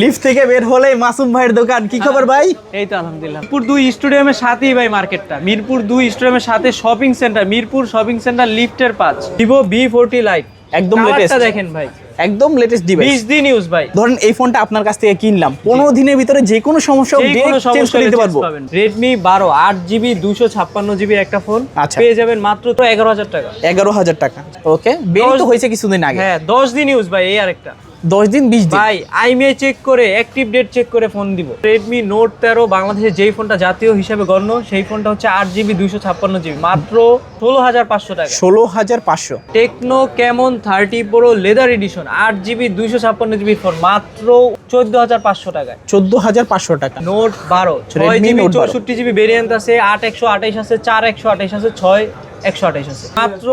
Lift থেকে বের হলেই মাসুম ভাইয়ের দোকান। কি খবর ভাই? এই তো আলহামদুলিল্লাহ। মিরপুর দুই স্টেডিয়ামের সাথেই ভাই মার্কেটটা। মিরপুর দুই স্টেডিয়ামের সাথে shopping centre Mirpur shopping centre লিফটের পাঁচ। ভিভো বি ফোরটি লাইট একদম latest। দেখেন ভাই। একদম লেটেস্ট ডিভাইস বিশ দিন ইউজ ভাই। ধরেন এই ফোনটা আপনার কাছ থেকে কিনলাম। পনেরো দিনের ভিতরে যে কোনো সমস্যা যে কোনো সমস্যা দিতে পারব। রেডমি বারো আট জিবি দুশো ছাপ্পান্ন জিবির একটা ফোন আচ্ছা। পেয়ে যাবেন মাত্র তো এগারো হাজার টাকা। এগারো হাজার টাকা। ওকে বেরি তো হয়েছে কিছুদিন আগে। হ্যাঁ দশ দিন ইউজ ভাই এই আরেকটা। দশ দিন বিশ দিন। ভাই আইমিআই চেক করে অ্যাক্টিভ ডেট চেক করে ফোন দিব। রেডমি নোট তেরো বাংলাদেশে যেই ফোনটা জাতীয় হিসাবে গণ্য সেই ফোনটা হচ্ছে আট জিবি দুশো ছাপ্পান্ন জিবি মাত্র ষোলো হাজার পাঁচশো টাকা। ষোলো হাজার পাঁচশো। Tecno Camon thirty Pro leather edition আট জিবি দুইশো ছাপ্পান্ন জিবি ফোন মাত্র চোদ্দ হাজার পাঁচশো টাকায়। চোদ্দ হাজার পাঁচশো টাকা। নোট বারো ছয় জিবি চৌষট্টি জিবি ভেরিয়েন্ট আছে আট একশো আঠাইশ আছে চার একশো আঠাইশ আছে ছয় একশো আঠাইশ আছে। মাত্র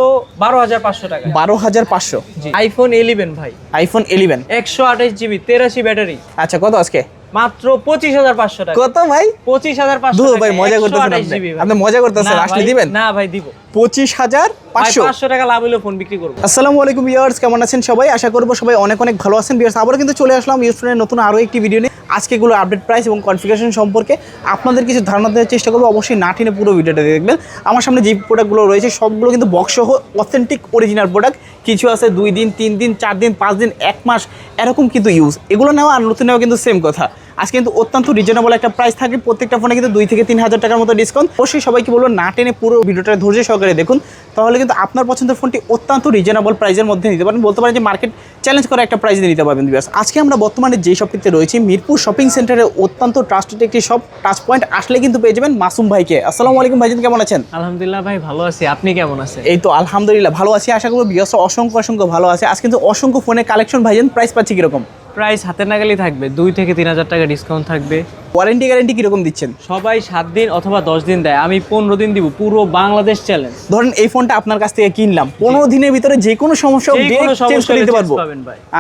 বারো হাজার পাঁচশো টাকা। বারো হাজার পাঁচশো? আইফোন ইলেভেন ভাই। আইফোন ইলেভেন একশো আঠাইশ জিবি তেরাশি ব্যাটারি। আচ্ছা কত আজকে? মাত্র পঁচিশ হাজার পাঁচশো টাকা। কত ভাই? পঁচিশ হাজার পাঁচশো ভাই মজা করতেছেন 128 আপনি। মজা করতেছেন। আসলে দিবেন? না ভাই দিব। পঁচিশ হাজার পাঁচশো। পাঁচশো টাকা লাভ হলেও ফোন বিক্রি করব। আসসালামু আলাইকুম ভিউয়ার্স কেমন আছেন সবাই? আশা করব সবাই অনেক অনেক ভালো আছেন। ভিউয়ার্স আবার কিন্তু চলে আসলাম ইউজফোনের নতুন আরও একটি ভিডিও নিয়ে। আজকে এগুলো আপডেট প্রাইস এবং কনফিগারেশন সম্পর্কে আপনাদের কিছু ধারণা দেওয়ার চেষ্টা করব। অবশ্যই না টেনে পুরো ভিডিওটা দেখবেন। আমার সামনে যে প্রোডাক্টগুলো রয়েছে সবগুলো কিন্তু বক্সসহ অথেন্টিক অরিজিনাল প্রোডাক্ট কিছু আছে দুই দিন তিন দিন চার দিন পাঁচ দিন এক মাস এরকম কিন্তু ইউজ এগুলো নেওয়া আর নতুন নেওয়া কিন্তু সেম কথা। আজকে কিন্তু অত্যন্ত রিজনেবল একটা প্রাইস থাকে প্রত্যেকটা ফোনে কিন্তু দুই থেকে তিন হাজার টাকার মতো ডিসকাউন্ট অবশ্যই সবাইকে বলব না টেনে পুরো ভিডিওটা ধৈর্য সহকারে দেখুন। তাহলে কিন্তু আপনার পছন্দের ফোনটি অত্যন্ত রিজনেবল প্রাইসের মধ্যে নিতে পারেন। বলতে পারেন যে মার্কেট চ্যালেঞ্জ করা একটা প্রাইস নিতে পারবেন বিকজ আজকে আমরা বর্তমানে যে শপিংতে রয়েছি মিরপুর শপিং সেন্টারে অত্যন্ত ট্রাস্টেড একটি সব টাচ পয়েন্ট আসলে কিন্তু পেয়ে যাবেন মাসুম ভাইকে। আসসালামু আলাইকুম ভাইজান কেমন আছেন? আলহামদুলিল্লাহ ভাই ভালো আছি। আপনি কেমন আছেন? এই তো আলহামদুলিল্লাহ ভালো আছি। আশা করব বিয়স অসংখ্য অসংখ্য ভালো আছে। আজ কিন্তু অসংখ্য ফোনের কালেকশন ভাইজান প্রাইস পাচ্ছি কীরকম? প্রাইস হাতে নাগালি থাকবে। দুই থেকে তিন হাজার টাকা ডিসকাউন্ট থাকবে। ওয়ারেন্টি গ্যারেন্টি কীরকম দিচ্ছেন? সবাই সাত দিন অথবা দশ দিন দেয়। আমি পনেরো দিন দিব। পুরো বাংলাদেশ চ্যালেঞ্জ ধরেন এই ফোনটা আপনার কাছ থেকে কিনলাম। পনেরো দিনের ভিতরে যে কোনো সমস্যা চেঞ্জ করে দিতে পারব।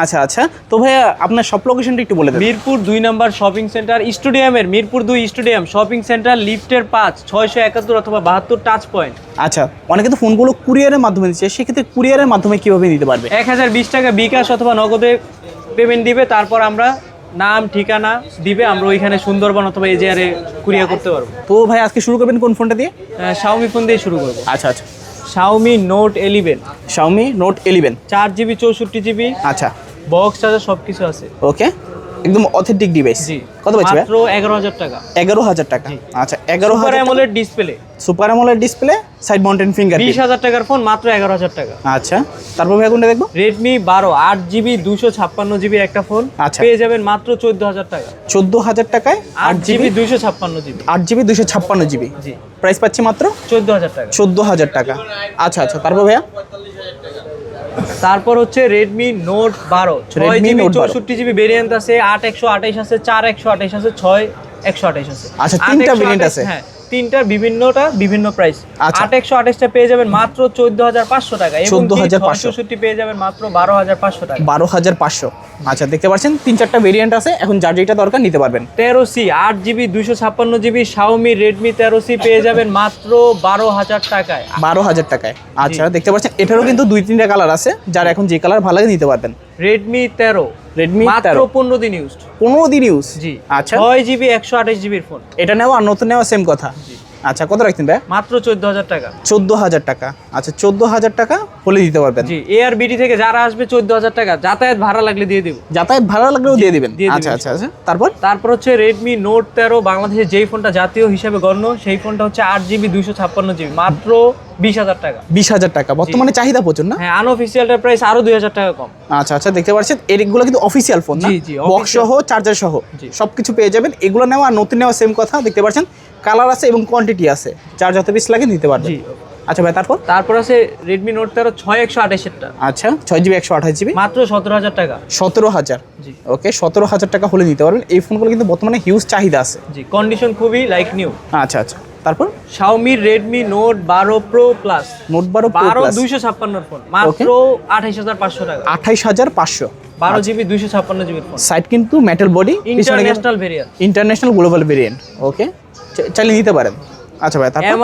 আচ্ছা আচ্ছা। তো ভাইয়া আপনার সব লোকেশনটা একটু বলে দেবেন মিরপুর দুই নাম্বার শপিং সেন্টার স্টেডিয়ামের মিরপুর দুই স্টেডিয়াম শপিং সেন্টার লিফটের পাঁচ ছয়শো একাত্তর অথবা বাহাত্তর টাচ পয়েন্ট আচ্ছা অনেকে তো ফোনগুলো কুরিয়ারের মাধ্যমে দিচ্ছে। সেক্ষেত্রে কুরিয়ারের মাধ্যমে কীভাবে দিতে পারবে? এক হাজার বিশ টাকা বিকাশ অথবা নগদে পেমেন্ট দিবে তারপর আমরা নাম ঠিকানা দিবে আমরা ওইখানে সুন্দরবন অথবা এজিআরে কুরিয়া করতে পারব। তো ভাই আজকে শুরু করবেন কোন ফোনটা দিয়ে? শাওমি ফোন দিয়ে শুরু করব। আচ্ছা আচ্ছা। Xiaomi Note eleven Xiaomi Note eleven চার জিবি চৌষট্টি জিবি আচ্ছা। বক্স চার্জার সব কিছু আছে। ওকে একদম অথেন্টিক ডিভাইস জি। কত পাচ্ছি ভাই? মাত্র এগারো হাজার টাকা। এগারো হাজার টাকা। আচ্ছা এগারো সুপার হাজার AMOLED display super AMOLED display side mounted finger বিশ হাজার টাকার ফোন মাত্র এগারো হাজার টাকা। আচ্ছা তারপর ভাই কোনটা দেখব? জিবি দুশো ছাপ্পান্ন জিবির একটা ফোন আচ্ছা। পেয়ে যাবেন মাত্র চোদ্দ হাজার টাকা। চোদ্দ হাজার টাকায় আট জিবি দুইশো ছাপ্পান্ন জিবি আট জিবি দুশো ছাপ্পান্ন জিবি জি। প্রাইস পাচ্ছি মাত্র চোদ্দ হাজার টাকা। চোদ্দ হাজার টাকা। আচ্ছা আচ্ছা তারপর ভাইয়া? তারপর হচ্ছে রেডমি নোট বারো। ছয় জিবি চৌষট্টি জিবি ভেরিয়েন্ট আছে আট একশো আঠাইশ আছে চার একশো আঠাইশ আছে ছয় একশো আঠাইশ আছে। আচ্ছা, তিনটা ভেরিয়েন্ট আছে। হ্যাঁ। তিনটার বিভিন্নটা বিভিন্ন প্রাইস আচ্ছা। আট একশো আঠাইশটা পেয়ে যাবেন মাত্র চোদ্দ হাজার পাঁচশো টাকা এবং 14,500 চৌষট্টি পেয়ে যাবেন মাত্র বারো হাজার পাঁচশো টাকা। বারো হাজার পাঁচশো। আচ্ছা দেখতে পাচ্ছেন তিন চারটা ভেরিয়েন্ট আছে। এখন যার যেটা দরকার নিতে পারবেন। তেরো সি আট জিবি দুইশো ছাপ্পান্ন জিবি শাওমি রেডমি তেরো সি পেয়ে যাবেন মাত্র বারো হাজার টাকায়। বারো হাজার টাকায়। আচ্ছা দেখতে পাচ্ছেন এটারও কিন্তু দুই তিনটা কালার আছে। যার এখন যে কালার ভালো লাগে নিতে পারবেন। রেডমি তেরো। রেডমি মাত্র তেরো পনেরো দিন ইউজ পনেরো দিন ইউজ জি। আচ্ছা। ছয় জিবি একশো আঠাশ জিবির ফোন এটা নেওয়া আর নতুন নেওয়া সেম কথা? আচ্ছা কত রাখতেন ভাই? মাত্র চোদ্দ হাজার টাকা। চোদ্দ হাজার টাকা। আচ্ছা চোদ্দ হাজার টাকা হলে দিতে পারবেন। জি এ আর বিডি থেকে যারা আসবে চোদ্দ হাজার টাকা। যাতায়াত ভাড়া লাগলে দিয়ে দিব। যাতায়াত ভাড়া লাগলেও দিয়ে দিবেন। আচ্ছা আচ্ছা আচ্ছা। তারপর? তারপর হচ্ছে রেডমি নোট তেরো বাংলাদেশের যেই ফোনটা জাতীয় হিসাবে গণ্য সেই ফোনটা হচ্ছে আট জিবি দুইশো ছাপ্পান্ন জিবি মাত্র বিশ হাজার টাকা। বিশ হাজার টাকা। বর্তমানে চাহিদা প্রচুর না? হ্যাঁ আনঅফিসিয়ালটার প্রাইস আরও দুই হাজার টাকা কম। আচ্ছা আচ্ছা দেখতে পাচ্ছেন এগুলো কিন্তু অফিসিয়াল ফোন না? বক্স সহ চার্জার সহ জি। সবকিছু পেয়ে যাবেন। এগুলো নেওয়া আর নতুন নেওয়া সেম কথা দেখতে পাচ্ছেন কালার আছে এবং কোয়ান্টিটি আছে। চার যত পিস লাগে নিতে পারবেন। জি। আচ্ছা ভাই তারপর? তারপর আছে রেডমি নোট তেরো ছয় একশো আঠাশেরটা আচ্ছা ছয় জিবি একশো আঠাশ জিবি? মাত্র সতেরো হাজার টাকা। সতেরো হাজার। জি। ওকে সতেরো হাজার টাকা হলে নিতে পারবেন। এই ফোনগুলো কিন্তু বর্তমানে হিউজ চাহিদা আছে। জি কন্ডিশন খুবই লাইক নিউ আচ্ছা আচ্ছা। তারপর? শাওমি রেডমি নোট বারো প্রো প্লাস নোট বারো বারো দুইশো ছাপ্পান্ন ফোন। মাত্র আঠাইশ হাজার পাঁচশো টাকা। আঠাইশ হাজার পাঁচশো। বারো জিবি দুইশো ছাপ্পান্ন ফোন। সাইড কিন্তু metal body international variant international global variant okay চালিয়ে নিতে পারেন। আচ্ছা ভাই তারপর?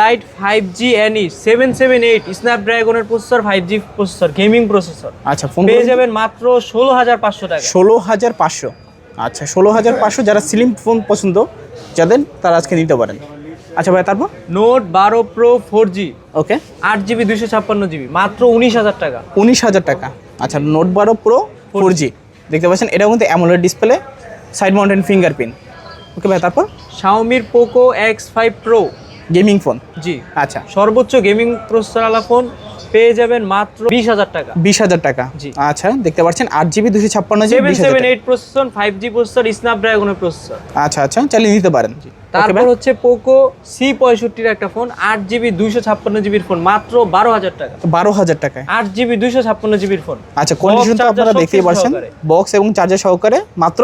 লাইট ফাইভ জি এনই seven seven eight স্ন্যাপড্রাগনের processor five G processor gaming processor আচ্ছা ফোন পেয়ে যাবেন মাত্র ষোলো হাজার পাঁচশো টাকা। ষোলো হাজার পাঁচশো। আচ্ছা ষোলো হাজার পাঁচশো যারা স্লিম ফোন পছন্দ যাদের তারা আজকে নিতে পারেন। আচ্ছা ভাই তারপর? নোট বারো প্রো ফোর জি। ওকে। আট জিবি দুশো ছাপ্পান্ন জিবি মাত্র উনিশ হাজার টাকা। উনিশ হাজার টাকা। আচ্ছা নোট বারো প্রো ফোর জি। দেখতে পাচ্ছেন এটাও কিন্তু AMOLED display side mounted fingerprint okay ভাই তারপর? শাওমির Poco X five Pro gaming phone জি। আচ্ছা। সর্বোচ্চ গেমিং প্রসেসরওয়ালা ফোন পেয়ে যাবেন মাত্র বিশ হাজার টাকা। বিশ হাজার টাকা। জি। আচ্ছা দেখতে পাচ্ছেন আট জিবি দুশো ছাপ্পান্ন GB seven. Eight processor five G processor স্ন্যাপড্রাগনের processor আচ্ছা আচ্ছা চালিয়ে নিতে পারেন। Okay, তারপর হচ্ছে পোকো সি পঁয়ষট্টির একটা ফোন আট জিবি দুইশো ছাপ্পান্ন জিবির ফোন মাত্র বারো হাজার টাকা। বারো হাজার টাকায়? আট জিবি দুইশো ছাপ্পান্ন জিবির ফোন আচ্ছা কন্ডিশন তো আপনারা দেখতেই পাচ্ছেন বক্স এবং চার্জার সহকারে মাত্র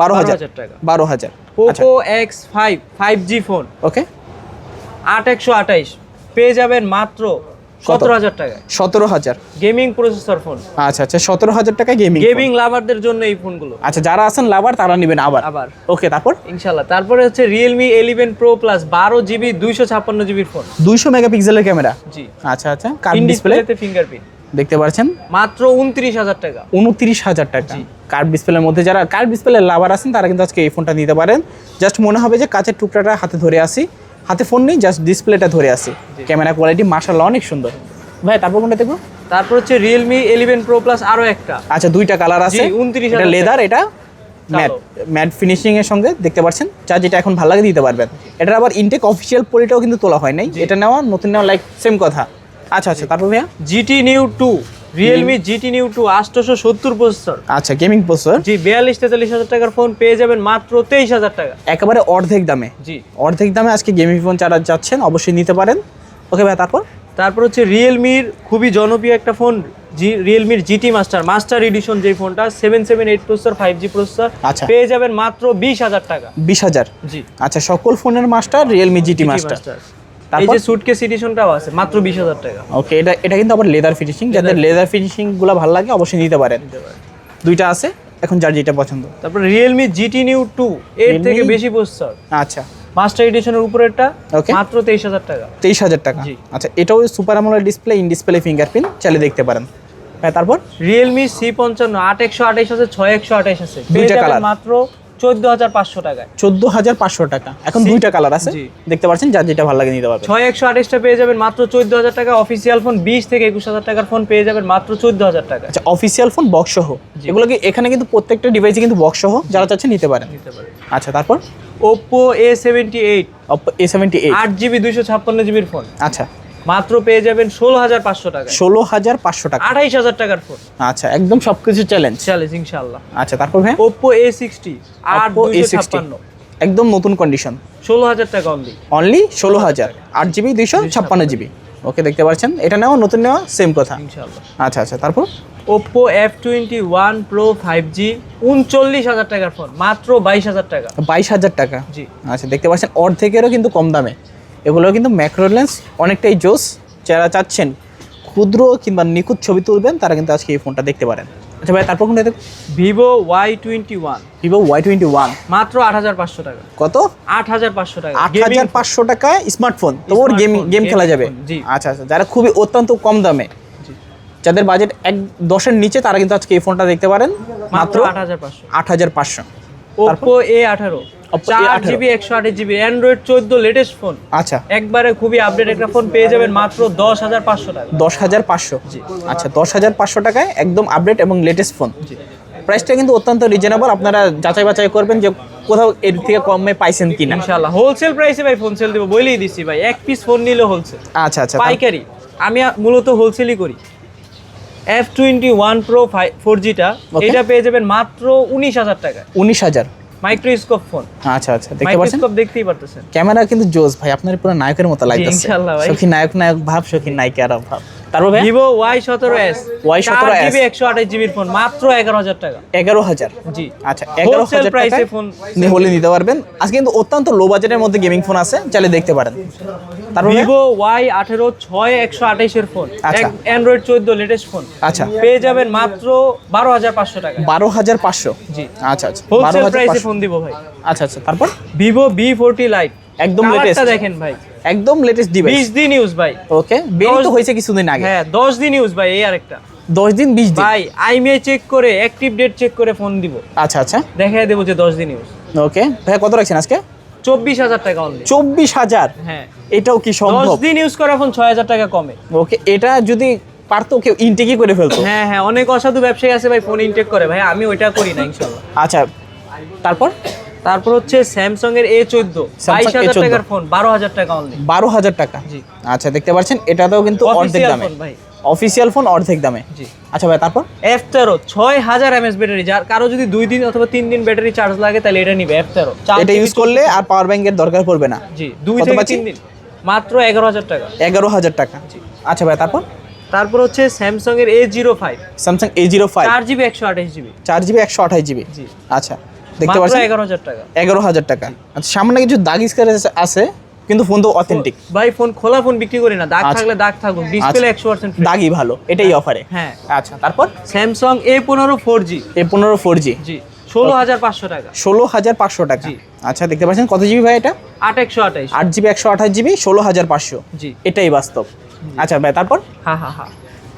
বারো হাজার। 12,000 টাকা। বারো হাজার। Poco X five five G phone okay আট একশো আঠাইশ। পেয়ে যাবেন মাত্র সতেরো হাজার সতেরো হাজার। Gaming processor phone. আচ্ছা আচ্ছা সতেরো হাজার গেমিং গেমিং লাভারদের জন্য এই ফোনগুলো। আচ্ছা যারা আছেন লাভার তারা নেবেন আবার। আবার। ওকে তারপর? ইনশাল্লাহ তারপরে হচ্ছে রিয়েলমি এলিভেন প্রো প্লাস বারো জিবি দুইশো ছাপ্পান্ন জিবির ফোন। দুইশো মেগাপিক্সেলের ক্যামেরা? জি। আচ্ছা আচ্ছা কার ডিসপ্লে ডিসপ্লেতে ফিঙ্গারপ্রিন্ট দেখতে পাচ্ছেন? মাত্র উনত্রিশ হাজার টাকা। উনত্রিশ হাজার টাকা। জি। কার্ভ ডিসপ্লের মধ্যে যারা কার্ভ ডিসপ্লের লাভার আছেন তারা কিন্তু আজকে এই ফোনটা নিতে পারেন। জাস্ট মনে হবে যে কাঁচের টুকরাটা হাতে ধরে আসি হাতে ফোন নেই জাস্ট ডিসপ্লেটা ধরে আসি ক্যামেরা কোয়ালিটি মার্শাল্লাহ অনেক সুন্দর। ভাই তারপর কোনটা দেখব? তারপর হচ্ছে রিয়েলমি এলিভেন প্রো প্লাস আরও একটা। আচ্ছা দুইটা কালার আছে। 29,000 এটা লেদার এটা ম্যাট ম্যাট ফিনিশিং এর সঙ্গে দেখতে পাচ্ছেন। যা যেটা এখন ভালো লাগে দিতে পারবেন। এটার আবার ইনটেক অফিসিয়াল পলিটাও কিন্তু তোলা হয় নাই। এটা নেওয়া নতুন নেওয়া লাইক সেম কথা। আচ্ছা আচ্ছা তারপর ভাইয়া? GT Neo two Realme GT Neo two আটশোশো সত্তর প্রসেসর আচ্ছা গেমিং প্রসেসর জি বিয়াল্লিশ তেতাল্লিশ হাজার টাকার ফোন পেয়ে যাবেন মাত্র তেইশ হাজার টাকা। একেবারে অর্ধেক দামে? জি। অর্ধেক দামে আজকে গেমিং ফোন যারা যাচ্ছেন অবশ্যই নিতে পারেন। ওকে ভাই তারপর? তারপর হচ্ছে রিয়েলমির খুবই জনপ্রিয় একটা ফোন জি রিয়েলমির G T master Master Edition যে ফোনটা seven seven eight processor five G processor আচ্ছা। পেয়ে যাবেন মাত্র বিশ হাজার টাকা। বিশ হাজার? জি। আচ্ছা সকল ফোনের Master Realme GT Master Master এই যে সুটকেস এডিশনটাও আছে মাত্র বিশ হাজার টাকা। ওকে এটা এটা কিন্তু আবার লেদার ফিনিশিং যাদের লেদার ফিনিশিংগুলো ভালো লাগে অবশ্যই নিতে পারেন। দুইটা আছে এখন যার যেটা পছন্দ। তারপর রিয়েলমি জিটি নিউ টু এর থেকে বেশি প্রসেসর আচ্ছা। মাস্টার এডিশনের উপরেরটা. মাত্র তেইশ হাজার টাকা। তেইশ হাজার টাকা। জি। আচ্ছা এটাও সুপার আমলের ডিসপ্লে ইন ডিসপ্লে ফিঙ্গারপ্রিন্ট চালিয়ে দেখতে পারেন। হ্যাঁ তারপর? রিয়েলমি সি পঞ্চান্ন আট একশো আঠাইশ আছে ছয় একশো আঠাইশ আছে। দুইটা colour। মাত্র চোদ্দ হাজার পাঁচশো টাকায়। চোদ্দ হাজার পাঁচশো টাকা। এখন। দুইটা কালার আছে। দেখতে পাচ্ছেন যার যেটা ভালো লাগে নিতে পারবেন। ছয় একশো আঠাইশটা পেয়ে যাবেন মাত্র চোদ্দ হাজার টাকা অফিসিয়াল ফোন বিশ থেকে একুশ হাজার টাকার ফোন পেয়ে যাবেন মাত্র চোদ্দ হাজার টাকা। আচ্ছা অফিসিয়াল ফোন বক্স সহ। এগুলো কি এখানে কিন্তু প্রত্যেকটা ডিভাইসে কিন্তু বক্স সহ যারা চাচ্ছে নিতে পারেন। নিতে পারেন। আচ্ছা তারপর? Oppo A seventy eight A seventy eight আট জিবি দুইশো ছাপ্পান্ন জিবির ফোন আচ্ছা। মাত্র পেয়ে যাবেন ষোলো হাজার পাঁচশো টাকা। ষোলো হাজার পাঁচশো টাকা। আঠাইশ হাজার টাকার ফোন আচ্ছা একদম সবকিছু চ্যালেঞ্জ চ্যালেঞ্জ ইনশাল্লাহ আচ্ছা তারপর ভাই ওপ্পো এ সিক্সটি আট Oppo দুইশো A60 ছাপ্পান্ন। একদম নতুন কন্ডিশন ষোলো হাজার টাকা অনলি অনলি ষোলো হাজার আট জিবি দুইশো ছাপ্পান্ন জিবি। ওকে দেখতে পাচ্ছেন। এটা নেওয়া নতুন নেওয়া সেম কথা। ইনশাল্লাহ আচ্ছা আচ্ছা তারপর? Oppo F twenty one pro five G উনচল্লিশ হাজার টাকার ফোন মাত্র বাইশ হাজার টাকা। বাইশ হাজার টাকা। জি। আচ্ছা দেখতে পাচ্ছেন অর্ধেকেরও কিন্তু কম দামে। এগুলো কিন্তু ম্যাক্রো লেন্স অনেকটাই জোস যারা চাচ্ছেন ক্ষুদ্র কিংবা নিখুঁত ছবি তুলবেন তারা কিন্তু আজকে এই ফোনটা দেখতে পারেন। আচ্ছা ভাই তারপর কোনটা Vivo Y twenty one Vivo Y twenty one মাত্র আট হাজার পাঁচশো টাকা। কত? আট হাজার পাঁচশো টাকা। আট হাজার পাঁচশো টাকায় স্মার্টফোন তো ওর গেম গেম খেলা যাবে। জি। আচ্ছা আচ্ছা যারা খুবই অত্যন্ত কম দামে। যাদের বাজেট এক দশের নিচে তারা কিন্তু আজকে এই ফোনটা দেখতে পারেন। মাত্র আট হাজার পাঁচশো। আট হাজার পাঁচশো। ওপ্পো এ আঠারো। চার জিবি একশো আঠাশ জিবি অ্যান্ড্রয়েড চোদ্দ লেটেস্ট ফোন আচ্ছা। একবারে খুবই আপডেট একটা ফোন পেয়ে যাবেন মাত্র দশ হাজার পাঁচশো টাকা। দশ হাজার পাঁচশো? আচ্ছা দশ হাজার পাঁচশো টাকায় একদম আপডেট এবং লেটেস্ট ফোন প্রাইসটা কিন্তু অত্যন্ত রিজনেবল আপনারা যাচাই বাছাই করবেন যে কোথাও এর থেকে কমে পাইছেন কিনা। ইনশাল্লাহ হোলসেল প্রাইসে ভাই ফোন সেল দেবো বলেই দিচ্ছি ভাই। এক পিস ফোন নিলে হোলসেল আচ্ছা আচ্ছা। পাইকারি। আমি মূলত হোলসেলই করি। F twenty one pro four জিটা. এটা পেয়ে যাবেন মাত্র উনিশ হাজার টাকায়। উনিশ হাজার? মাইক্রোস্কোপ ফোন আচ্ছা আচ্ছা দেখতে পাচ্ছেন? মাইক্রোস্কোপ দেখতেই পারতেছেন। ক্যামেরা কিন্তু জোস ভাই আপনার পুরো নায়কের মতো লাগতেছে। ইনশাআল্লাহ ভাই। সখী নায়ক নায়ক ভাব সখী নায়িকার ভাব। তারপর ভিভো ওয়াই সতেরো এস Y17s জিবি একশো আঠাশ জিবির ফোন মাত্র এগারো হাজার টাকা। এগারো হাজার? জি। আচ্ছা এগারো হাজার টাকায় ফোন হলে নিতে পারবেন। আজকে কিন্তু অত্যন্ত লো বাজেটের মধ্যে গেমিং ফোন আছে চাইলে দেখতে পারেন। তারপর ভিভো ওয়াই আঠেরো ছয় একশো আঠাইশের ফোন। অ্যান্ড্রয়েড চোদ্দ লেটেস্ট ফোন আচ্ছা। পেয়ে যাবেন মাত্র বারো হাজার পাঁচশো টাকা। বারো হাজার পাঁচশো? জি। আচ্ছা আচ্ছা। হোলসেল প্রাইসে ফোন দিব ভাই। আচ্ছা আচ্ছা। তারপর? ভিভো বি ফোরটি লাইট একদম লেটেস্ট দেখেন ভাই। একদম লেটেস্ট ডিভাইস বিশ দিন ইউজ ভাই। ওকে বেরি তো দশ- হয়েছে কিছুদিন আগে। হ্যাঁ দশ দিন ইউজ ভাই এই আরেকটা। দশ দিন বিশ দিন। ভাই আইমিআই চেক করে অ্যাক্টিভ ডেট চেক করে ফোন দিব। আচ্ছা আচ্ছা। দেখাই দেবো যে দশ দিন ইউজ ওকে ভাইয়া কত রাখছেন আজকে? চব্বিশ হাজার টাকা অনলি চব্বিশ হাজার? হ্যাঁ। এটাও কি দশ সম্ভব দিন ইউজ করা ফোন ছয় হাজার টাকা কমে। ওকে এটা যদি পারতো কেউ ইনটেকই করে ফেলতো। হ্যাঁ হ্যাঁ অনেক অসাধু ব্যবসায়ী আছে ভাই ফোন ইনটেক করে। ভাই আমি ওইটা করি না ইনশাল্লাহ আচ্ছা তারপর? তারপর হচ্ছে স্যামসাং এর এ চোদ্দ বাইশ হাজার টাকার ফোন বারো হাজার টাকা অনলি বারো হাজার টাকা। জি। আচ্ছা দেখতে পাচ্ছেন এটাতেও কিন্তু অর্ধেক দামে। ভাই। অফিসিয়াল ফোন অর্ধেক দামে। জি। আচ্ছা ভাই তারপর? এফ তেরো ছয় হাজার এমএস ব্যাটারি যার কারও যদি দুই দিন অথবা তিন দিন ব্যাটারি চার্জ লাগে তাহলে এটা নিবে এফ তেরো। এটা ইউজ করলে আর পাওয়ার ব্যাংকের দরকার পড়বে না। জি দুই থেকে তিন দিন। মাত্র এগারো হাজার টাকা। এগারো হাজার টাকা। আচ্ছা ভাই তারপর? তারপর হচ্ছে স্যামসাং এর A zero five Samsung A zero five চার জিবি একশো আঠাশ জিবি চার জিবি একশো আঠাশ জিবি জি। আচ্ছা। দেখতে পাচ্ছেন? এগারো হাজার টাকা। এগারো হাজার টাকা। আচ্ছা সামনে কিছু দাগ স্কার আছে কিন্তু ফোন তো অথেন্টিক ভাই ফোন খোলা ফোন বিক্রি করি না। দাগ আচ্ছা। থাকলে দাগ থাকুক ডিসপ্লে আচ্ছা। একশো পার্সেন্ট দাগই ভালো এটাই অফারে হ্যাঁ। আচ্ছা তারপর? স্যামসাং এ পনেরো ফোর জি এ পনেরো ফোর জি জি ষোলো হাজার পাঁচশো টাকা। ষোলো হাজার পাঁচশো টাকা। আচ্ছা দেখতে পাচ্ছেন কত জিবি ভাই এটা? আট একশো আঠাইশ আট জিবি একশো আঠাশ জিবি ষোলো হাজার পাঁচশো। জি। এটাই বাস্তব। আচ্ছা ভাই তারপর? হা হা হা।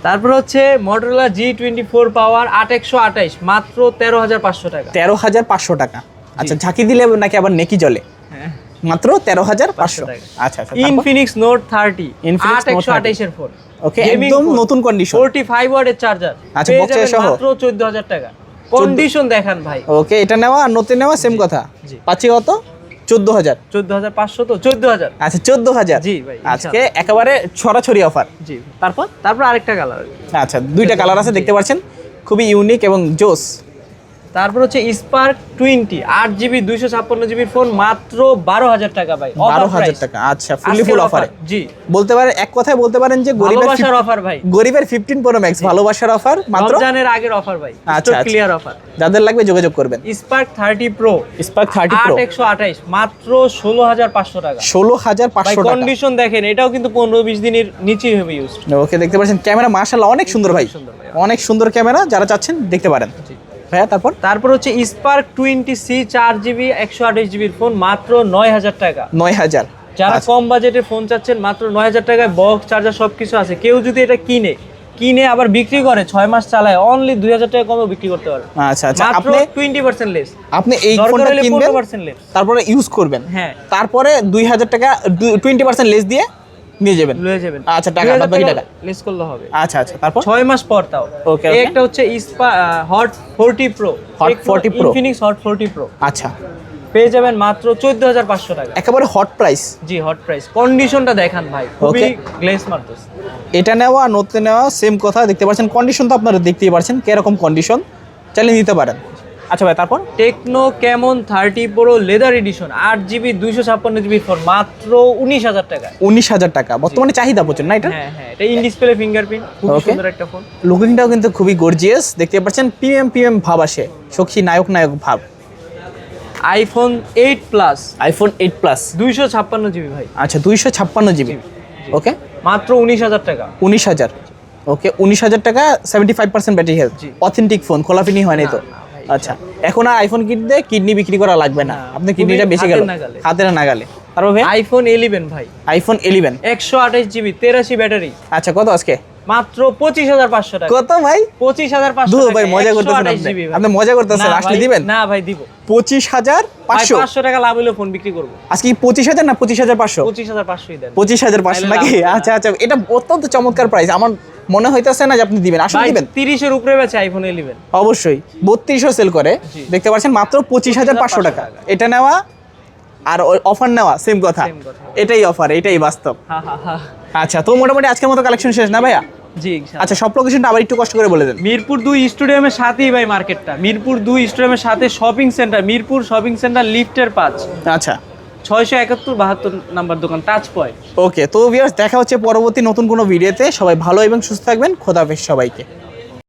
তারপর হচ্ছে Motorola G twenty four power আট একশো আঠাইশ মাত্র তেরো হাজার পাঁচশো টাকা। তেরো হাজার পাঁচশো টাকা। আচ্ছা ঝাঁকি দিলে নাকি আবার নেকি জলে হ্যাঁ। মাত্র তেরো হাজার পাঁচশো। টাকা। আচ্ছা? ইনফিনিক্স নোট থার্টি আট একশো 30 আঠাইশের ফোন ওকে একদম নতুন কন্ডিশন ফোরটি ফাইভ ওয়ার্ডের চার্জার আচ্ছা, box সহ? মাত্র চোদ্দ হাজার টাকা। কন্ডিশন দেখান ভাই। ওকে এটা নেওয়া আর নতুন নেওয়া সেম কথা। পাচ্ছি কত? চোদ্দ হাজার। চোদ্দ হাজার পাঁচশো তো? চোদ্দ হাজার। আচ্ছা চোদ্দ হাজার। জি ভাই, আজকে একেবারে ছড়াছড়ি অফার। জি তারপর? তারপর আরেকটা কালার আচ্ছা দুইটা কালার আছে দেখতে পাচ্ছেন? খুবই ইউনিক এবং জোস। তারপর হচ্ছে স্পার্ক টোয়েন্টি আট জিবি দুইশো ছাপ্পান্ন জিবির ফোন মাত্র বারো হাজার টাকা ভাই। বারো হাজার টাকা আচ্ছা ফুলি ফুল অফারে জি। বলতে পারেন এক কথায় বলতে পারেন যে গরিবের অফার ভাই। গরিবের ফিফটিন প্রো ম্যাক্স ভালোবাসার অফার মাত্র? রমজানের আগের অফার ভাই আচ্ছা, আচ্ছা। ক্লিয়ার অফার যাদের লাগবে যোগাযোগ করবেন। Spark thirty pro Spark thirty pro একশো আঠাইশ মাত্র ষোলো হাজার পাঁচশো টাকা। ষোলো হাজার পাঁচশো টাকা। কন্ডিশন দেখেন এটাও কিন্তু পনেরো বিশ দিনের নিচেই হবে ইউজ ওকে দেখতে পাচ্ছেন ক্যামেরা মার্শাল্লাহ অনেক সুন্দর ভাই। সুন্দর ভাই। অনেক সুন্দর ক্যামেরা যারা চাচ্ছেন দেখতে পারেন। ভাইয়া তারপর? তারপর হচ্ছে স্পার্ক টোয়েন্টি সি চার জিবি একশো আঠাশ জিবির ফোন মাত্র নয় হাজার টাকা। নয় হাজার। যারা আচ্ছা। কম বাজেটের ফোন চাচ্ছেন মাত্র নয় হাজার টাকায় বক্স চার্জার সব কিছু আছে। কেউ যদি এটা কিনে কিনে আবার বিক্রি করে ছয় মাস চালায় অনলি দুই হাজার টাকা কমে বিক্রি করতে পারবে। আচ্ছা আচ্ছা। আপনি টোয়েন্টি পার্সেন্ট লেস আপনি এই ফোনটা কিনবেন তারপরে ইউজ করবেন। হ্যাঁ। তারপরে দুই হাজার টাকা টোয়েন্টি পার্সেন্ট লেস দিয়ে নিয়ে যাবেন? লয়ে যাবেন। আচ্ছা, টাকা, বাদ বাকি টাকা। লেস করলে হবে। আচ্ছা আচ্ছা তারপর? ছয় মাস পর তাও। okay. একটা হচ্ছে spa Hot forty pro Hot 40 Pro। Infinix Hot forty pro আচ্ছা। পেয়ে যাবেন মাত্র চোদ্দ হাজার পাঁচশো টাকা। একেবারে হট প্রাইস জি হট প্রাইস কন্ডিশনটা দেখান ভাই। খুবই গ্লেস মারতেছে। এটা নেওয়া আর নতুন নেওয়া সেম কথা দেখতে পাচ্ছেন। কন্ডিশন তো আপনারা দেখতেই পাচ্ছেন কীরকম কন্ডিশন চালিয়ে নিতে পারেন। আচ্ছা ভাই তারপর? Tecno Camon thirty pro leather edition আট জিবি দুইশো ছাপ্পান্ন জিবি ফোন মাত্র উনিশ হাজার টাকা। উনিশ হাজার টাকা। বর্তমানে চাহিদা প্রচুর না এটা? হ্যাঁ হ্যাঁ এটা ইন ডিসপ্লে ফিঙ্গারপ্রিন্ট খুব. সুন্দর একটা ফোন লুকিংটাও কিন্তু খুবই গর্জিয়াস দেখতে পাচ্ছেন পিএম পিএম ভাব আসে সখী নায়ক নায়ক ভাব। IPhone eight plus iPhone eight plus দুইশো ছাপ্পান্ন জিবি ভাই। আচ্ছা দুইশো ছাপ্পান্ন জিবি। ওকে মাত্র উনিশ হাজার টাকা। উনিশ হাজার। ওকে উনিশ হাজার টাকা seventy five percent battery health authentic phone খোলাফিনি হয়নি তো? আচ্ছা এখন আর আইফোন কিনতে কিডনি বিক্রি করা লাগবে না। না, আপনি কিডনিটা বেশি গেল। নাগালে। হাতের নাগালে। তারপর ভাই? আইফোন ইলেভেন ভাই। আইফোন ইলেভেন একশো আঠাশ জিবি তেরাশি ব্যাটারি। আচ্ছা কত আজকে? মাত্র পঁচিশ হাজার পাঁচশো টাকা। কত ভাই? পঁচিশ হাজার পাঁচশো ভাই মজা 128 করতেছেন আপনি। মজা করতেছেন। না আসলে দিবেন? না ভাই দিব। পঁচিশ হাজার পাঁচশো? পাঁচশো টাকা লাভ হলে ফোন বিক্রি করব। আজকে পঁচিশ হাজার না পঁচিশ হাজার পাঁচশো? পঁচিশ হাজার পাঁচশোই দেন। পঁচিশ হাজার পাঁচশো নাকি? আচ্ছা আচ্ছা এটা অত্যন্ত চমৎকার প্রাইস আমার মনে হইতেছে না যে আপনি দিবেন। আসলে দিবেন। তিরিশের উপরে বেছে আইফোন ইলেভেন অবশ্যই। বত্রিশশো সেল করে। দেখতে পাচ্ছেন মাত্র পঁচিশ হাজার পাঁচশো টাকা। এটা নেওয়া আর অফার নেওয়া সেম কথা। এটাই অফার এটাই বাস্তব। আচ্ছা তো মোটামুটি আজকের মতো কালেকশন শেষ না ভাইয়া? জি আচ্ছা সব লোকেশনটা আবার একটু কষ্ট করে বলে দেন। মিরপুর দুই স্টেডিয়ামের সাথেই ভাই মার্কেটটা মিরপুর দুই স্টেডিয়ামের সাথে shopping centre Mirpur shopping centre লিফটের পাঁচ। আচ্ছা। ছয়শো একাত্তর বাহাত্তর নাম্বার দোকান টাচ ওকে তো ভিউয়ার্স দেখা হচ্ছে পরবর্তী নতুন কোনো ভিডিওতে সবাই ভালো এবং সুস্থ থাকবেন। খোদাফেজ সবাইকে।